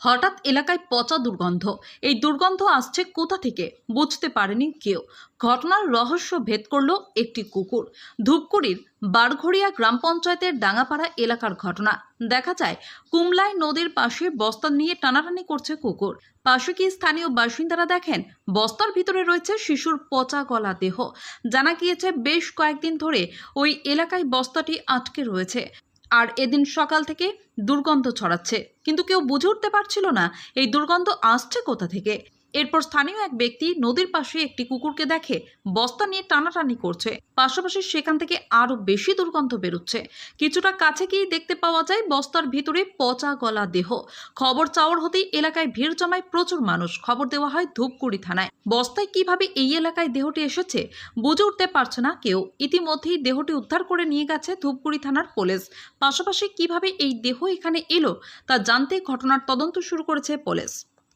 হঠাৎ এলাকায় পচা দুর্গন্ধ। এই দুর্গন্ধ আসছে কোথা থেকে বুঝতে পারেনি কেউ। ঘটনার রহস্য ভেদ করল একটি কুকুর। ধূপগুড়ির বারঘড়িয়া গ্রাম পঞ্চায়েতের ডাঙ্গাপাড়া এলাকার ঘটনা। দেখা যায়, কুমলাই নদীর পাশে বস্তা নিয়ে টানাটানি করছে কুকুর। পাশে কি স্থানীয় বাসিন্দারা দেখেন? বস্তার ভিতরে রয়েছে শিশুর পচা গলা দেহ। জানা গিয়েছে, বেশ কয়েকদিন ধরে ওই এলাকায় বস্তাটি আটকে রয়েছে। আর এদিন সকাল থেকে দুর্গন্ধ ছড়াচ্ছে। কিন্তু কেউ বুঝে উঠতে পারছিল না, এই দুর্গন্ধ আসছে কোথা থেকে? এরপর স্থানীয় এক ব্যক্তি নদীর পাশে একটি কুকুরকে দেখে বস্তা নিয়ে টানাটানি করছে। পাশাপাশি সেখান থেকে আরও বেশি দুর্গন্ধ বেরোচ্ছে। কিছুটা কাছে গিয়ে দেখতে পাওয়া যায় বস্তার ভিতরে পচা গলা দেহ। খবর চাওয়ার হতেই এলাকায় ভিড় জমায় প্রচুর মানুষ। খবর দেওয়া হয় ধূপগুড়ি থানায়। বস্তায় কীভাবে এই এলাকায় দেহটি এসেছে বুঝে উঠতে পারছে না কেউ। ইতিমধ্যেই দেহটি উদ্ধার করে নিয়ে গেছে ধূপগুড়ি থানার পুলিশ। পাশাপাশি কীভাবে এই দেহ এখানে এলো তা জানতে ঘটনার তদন্ত শুরু করেছে পুলিশ।